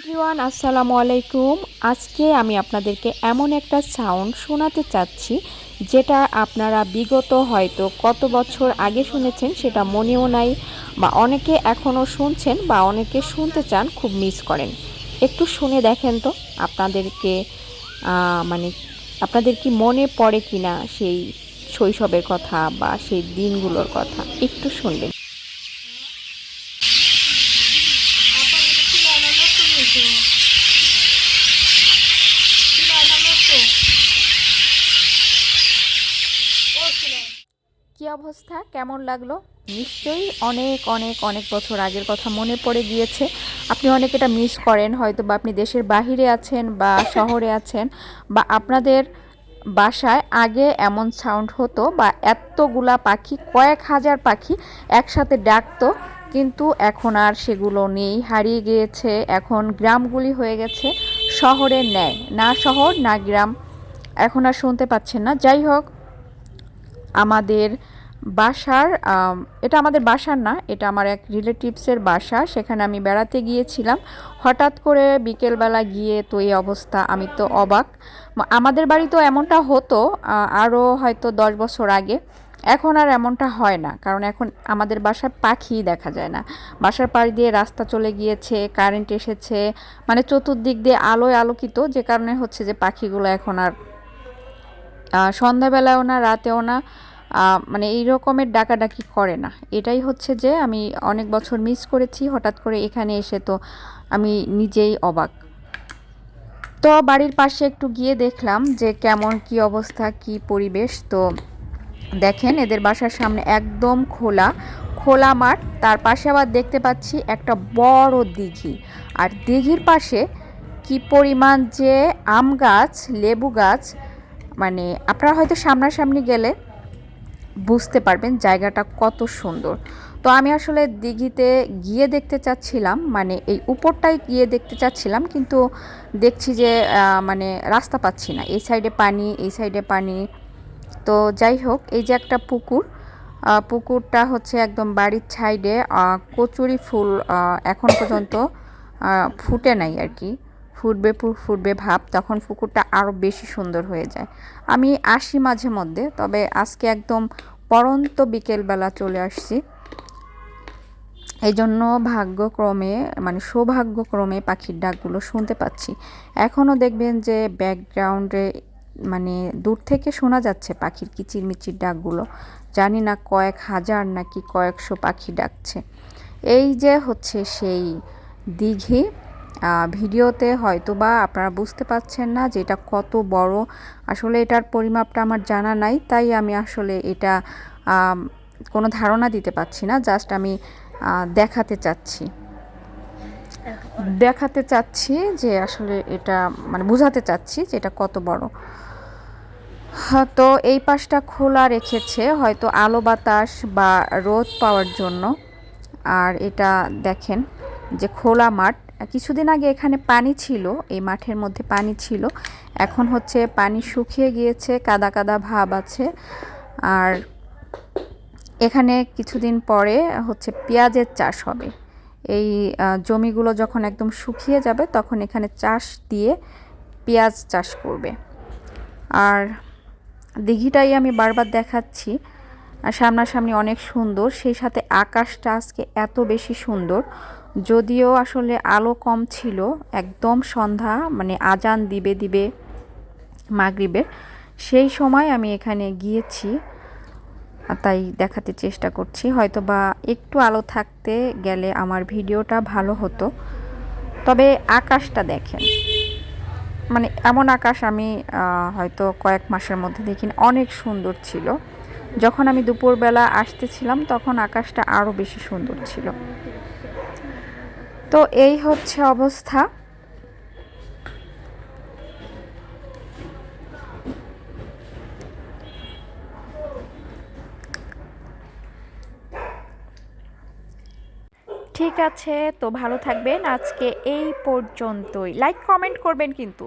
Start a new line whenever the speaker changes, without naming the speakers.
Everyone, আসসালামু আলাইকুম। আজকে আমি আপনাদেরকে এমন একটা সাউন্ড শোনাতে চাচ্ছি, যেটা আপনারা বিগত হয়তো কত বছর আগে শুনেছেন, সেটা মনেও নাই বা অনেকে এখনও শুনছেন বা অনেকে শুনতে চান, খুব মিস করেন। একটু শুনে দেখেন তো, আপনাদেরকে মানে আপনাদের কি মনে পড়ে কিনা সেই শৈশবের কথা বা সেই দিনগুলোর কথা, একটু শুনবেন। কি অবস্থা? কেমন লাগল? নিশ্চয়ই অনেক অনেক অনেক বছর আগের কথা মনে পড়ে গিয়েছে। আপনি অনেক এটা মিস করেন হয়তো বা আপনি দেশের বাহিরে আছেন বা শহরে আছেন বা আপনাদের বাসায় আগে এমন সাউন্ড হতো বা এতগুলা পাখি, কয়েক হাজার পাখি একসাথে ডাকতো, কিন্তু এখন আর সেগুলো নেই। হারিয়ে গিয়েছে, এখন গ্রামগুলি হয়ে গেছে, শহরের ন্যায়। না শহর, না গ্রাম। এখন আর শুনতে পাচ্ছেন না। যাই হোক আমাদের বাসার এটা আমাদের বাসার না, এটা আমার এক রিলেটিভসের বাসা, সেখানে আমি বেড়াতে গিয়েছিলাম। হঠাৎ করে বিকেলবেলা গিয়ে তো এই অবস্থা, আমি তো অবাক। আমাদের বাড়িতেও এমনটা হতো আরও হয়তো দশ বছর আগে। এখন আর এমনটা হয় না, কারণ এখন আমাদের বাসায় পাখি দেখা যায় না। বাসার পাশ দিয়ে রাস্তা চলে গিয়েছে, কারেন্ট এসেছে মানে চতুর্দিক দিয়ে আলোয় আলোকিত, যে কারণে হচ্ছে যে পাখিগুলো এখন আর সন্ধ্যাবেলাও না, রাতেও না মানে এই রকমের ডাকাডাকি করে না। এটাই হচ্ছে যে আমি অনেক বছর মিস করেছি, হঠাৎ করে এখানে এসে তো আমি নিজেই অবাক। তো বাড়ির পাশে একটু গিয়ে দেখলাম যে কেমন কি অবস্থা, কি পরিবেশ। তো দেখেন এদের বাসার সামনে একদম খোলা খোলা মাঠ। তার পাশে আবার দেখতে পাচ্ছি একটা বড় দিঘি। আর দিঘির পাশে কি পরিমাণ যে আম গাছ, লেবু গাছ মানে আপনারা হয়তো সামনাসামনি গেলে বুঝতে পারবেন জায়গাটা কত সুন্দর। তো আমি আসলে দিঘিতে গিয়ে দেখতে চাচ্ছিলাম মানে এই উপরটাই গিয়ে দেখতে চাচ্ছিলাম, কিন্তু দেখছি যে মানে রাস্তা পাচ্ছি না। এই সাইডে পানি, এই সাইডে পানি। তো যাই হোক, এই যে একটা পুকুর পুকুরটা হচ্ছে একদম বাড়ির সাইডে কচুরি ফুল এখন পর্যন্ত ফুটে নাই আর কি। ফুটবে ফুটবে ভাব, তখন পুকুরটা আরও বেশি সুন্দর হয়ে যায়। আমি আসি মাঝে মধ্যে, তবে আজকে একদম পরন্ত বিকেলবেলা চলে আসছি। এই জন্য ভাগ্যক্রমে মানে সৌভাগ্যক্রমে পাখির ডাকগুলো শুনতে পাচ্ছি। এখনও দেখবেন যে ব্যাকগ্রাউন্ডে মানে দূর থেকে শোনা যাচ্ছে পাখির কিচিরমিচির ডাকগুলো। জানি না কয়েক হাজার নাকি কয়েকশো পাখি ডাকছে। এই যে হচ্ছে সেই দিঘি ভিডিওতে হয়তো বা আপনারা বুঝতে পারছেন না যে এটা কত বড়। আসলে এটার পরিমাপটা আমার জানা নাই তাই আমি আসলে এটা কোনো ধারণা দিতে পারছি না জাস্ট আমি দেখাতে চাচ্ছি। দেখাতে চাচ্ছি যে আসলে এটা মানে বোঝাতে চাচ্ছি যে এটা কত বড়। হ্যাঁ, তো এই পাশটা খোলা রেখেছে হয়তো আলো বাতাস বা রোদ পাওয়ার জন্য। আর এটা দেখেন যে খোলা মাঠ। কিছুদিন আগে এখানে পানি ছিল, এই মাঠের মধ্যে পানি ছিল। এখন হচ্ছে পানি শুকিয়ে গিয়েছে, কাদা কাদা ভাব আছে। আর এখানে কিছুদিন পরে হচ্ছে পেঁয়াজের চাষ হবে। এই জমিগুলো যখন একদম শুকিয়ে যাবে, তখন এখানে চাষ দিয়ে পেঁয়াজ চাষ করবে। আর দিঘিটাই আমি বারবার দেখাচ্ছি সামনাসামনি অনেক সুন্দর। সেই সাথে আকাশটা আজকে এত বেশি সুন্দর। যদিও আসলে আলো কম ছিল, একদম সন্ধ্যা মানে আজান দিবে দিবে মাগরিবের, সেই সময় আমি এখানে গিয়েছি তাই দেখাতে চেষ্টা করছি। হয়তো বা একটু আলো থাকতে গেলে আমার ভিডিওটা ভালো হতো। তবে আকাশটা দেখেন। মানে এমন আকাশ আমি হয়তো কয়েক মাসের মধ্যে দেখিনি। অনেক সুন্দর ছিল। যখন আমি দুপুরবেলা আসতেছিলাম, তখন আকাশটা আরও বেশি সুন্দর ছিল। তো এই হচ্ছে অবস্থা। ঠিক আছে, তো ভালো থাকবেন। আজকে এই পর্যন্তই। লাইক কমেন্ট করবেন কিন্তু।